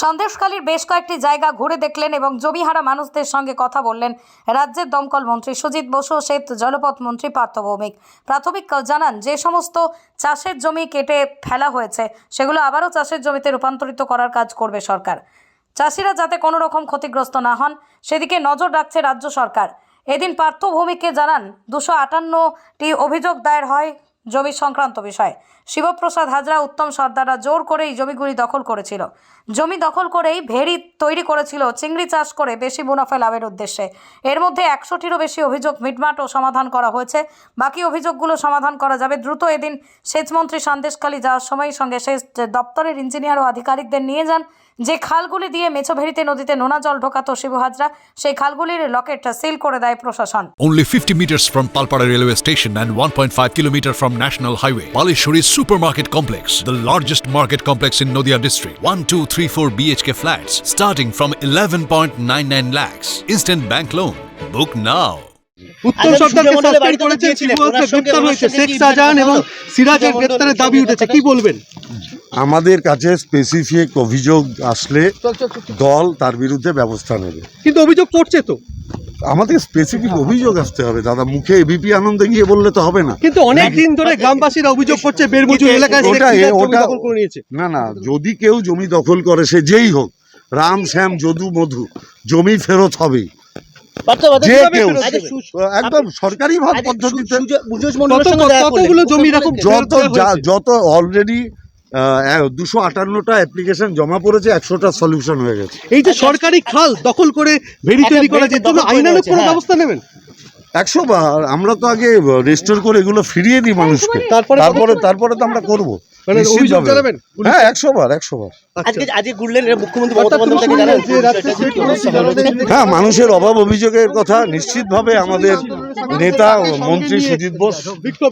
সন্দেশখালীর বেশ কয়েকটি জায়গা ঘুরে দেখলেন এবং জমিহারা মানুষদের সঙ্গে কথা বললেন রাজ্যের দমকল মন্ত্রী সুজিত বসু সেত জলপথ মন্ত্রী পার্থ ভৌমিক। প্রাথমিক জানান, যে সমস্ত চাষের জমি কেটে ফেলা হয়েছে, সেগুলো আবারও চাষের জমিতে রূপান্তরিত করার কাজ করবে সরকার। চাষিরা যাতে কোনো রকম ক্ষতিগ্রস্ত না হন, সেদিকে নজর রাখছে রাজ্য সরকার। এদিন পার্থ ভৌমিককে জানান, দুশো আটান্নটি অভিযোগ দায়ের হয় জমি সংক্রান্ত বিষয়ে। শিবপ্রসাদ হাজরা উত্তম সর্দাররা জোর করে এই জমিগুলি দখল করেছিল। জমি দখল করেই ভেড়ি তৈরি করেছিল, চিংড়ি চাষ করে বেশি মুনাফা লাভের উদ্দেশ্যে। এর মধ্যে একশোটিরও বেশি অভিযোগ মিটমাট ও সমাধান করা হয়েছে। বাকি অভিযোগগুলো সমাধান করা যাবে দ্রুত এদিন সেচমন্ত্রী সন্দেশখালী যাওয়ার সময় সঙ্গে সেচ দপ্তরের ইঞ্জিনিয়ার ও আধিকারিকদের নিয়ে যান। যে খালগুলি দিয়ে মেছোভেড়িতে নদীতে নোনা জল ঢোকাতো শিবু হাজরা, সেই খালগুলির লকেট সিল করে দেয় প্রশাসন। Only 50 meters from Palpara railway station and 1.5 kilometer from National Highway. Palishuri Supermarket Complex, the largest market complex in Noida district. 1, 2, 3, 4 BHK flats starting from 11.99 lakhs. Instant bank loan. Book now. উত্তম আচ্ছা, সরকারকে suspend করেছে শিবু গ্রেপ্তার হয়েছে শেখ শাহজাহান এবং সিরাজের? গ্রেপ্তারের দাবি উঠেছে কি বলবেন আমাদের কাছে স্পেসিফিক অভিযোগ আসলে দল তার বিরুদ্ধে ব্যবস্থা নেবে কিন্তু অভিযোগ করছে তো আমাদের স্পেসিফিক অভিযোগ আসতে হবে। দাদা মুখে এবিপি আনন্দে গিয়ে বললে তো হবে না। কিন্তু অনেক দিন ধরে গ্রামবাসীরা অভিযোগ করছে বেরমুজুর এলাকায় ওটা- ওটা- করে নিয়েছে? না না যদি কেউ জমি দখল করে সে যেই হোক রাম শ্যাম যদু মধু জমি ফেরত হবে যে কেউ। একদম সরকারি পদ্ধতিতে? যত অলরেডি দুশো আটান্নটা অ্যাপ্লিকেশন জমা পড়েছে একশোটা সলিউশন হয়ে গেছে। এই যে সরকারি খাল দখল করে ভেড়ি তৈরি করা যে জন্য রয়েছে, কোনো হ্যাঁ। ব্যবস্থা নেবেন? একশো বার আমরা তো আগে রেস্টোর করে এগুলো ফিরিয়ে দিই মানুষকে। তারপরে তারপরে তারপরে তো আমরা করব। মানে? হ্যাঁ একশো বার একশো বার। আচ্ছা। আজকে আজকে ঘুরলেন এরা মুখ্যমন্ত্রী মমতা অর্থাৎ তুমি বন্দ্যোপাধ্যায়কে শুনলেন জানালেন যে রাত্রে শেখ মুজিবুর হ্যাঁ মানুষের অভাব অভিযোগের কথা নিশ্চিতভাবে আমাদের নেতা মন্ত্রী সুজিত বোস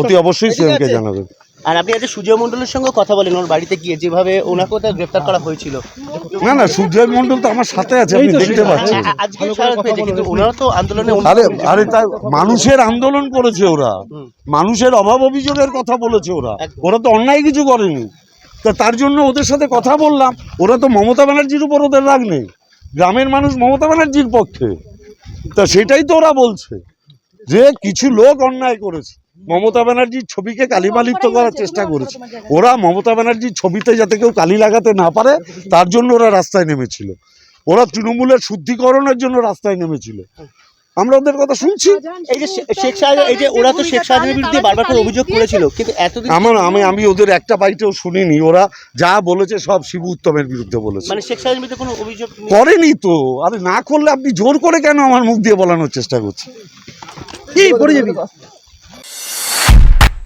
অতি অবশ্যই সিএমকে জানাবেন। আর আপনি আজকে সুজয় মণ্ডলের সঙ্গে কথা বলেন ওর বাড়িতে গিয়ে যেভাবে ওনাকে গ্রেফতার করা হয়েছিল। না না সূর্যের মন্ডল তো আমার সাথে আছে আপনি দেখতে পাচ্ছেন। আজকে ছাড়া পেয়েছে কিন্তু ওনারা তো আন্দোলনে আরে আরে তাই মানুষের আন্দোলন করেছে ওরা। মানুষের অভাব অভিযোগের কথা বলেছে ওরা। ওরা তো অন্যায় কিছু করেনি। তা তার জন্য ওদের সাথে কথা বললাম। ওরা তো মমতা ব্যানার্জির উপর ওদের রাগ নেই। গ্রামের মানুষ মমতা ব্যানার্জির পক্ষে। তা সেটাই তো ওরা বলছে যে কিছু লোক অন্যায় করেছে। মমতা ব্যানার্জির ছবিকে কালিমালিপ্ত করার চেষ্টা করেছে। ওরা মমতা ব্যানার্জির ছবিতে যাতে কেউ কালি লাগাতে না পারে তার জন্য ওরা রাস্তায় নেমেছিল। ওরা তৃণমূলের শুদ্ধিকরণের জন্য রাস্তায় নেমেছিল। আমরা ওদের কথা শুনছি। এই যে শেখ শাহজাহান এই যে ওরা তো শেখ শাহজাহানের বিরুদ্ধে বারবার করে অভিযোগ করেছিল কিন্তু এতদিন আমার আমি আমি ওদের একটা বাইটেও শুনিনি। ওরা যা বলেছে সব শিবু উত্তমের বিরুদ্ধে বলেছে। মানে শেখ শাহজাহানের বিরুদ্ধে কোনো অভিযোগ করেনি তো। আরে না করলে আপনি জোর করে কেন আমার মুখ দিয়ে বলানোর চেষ্টা করছেন? কি পড়ে যাবি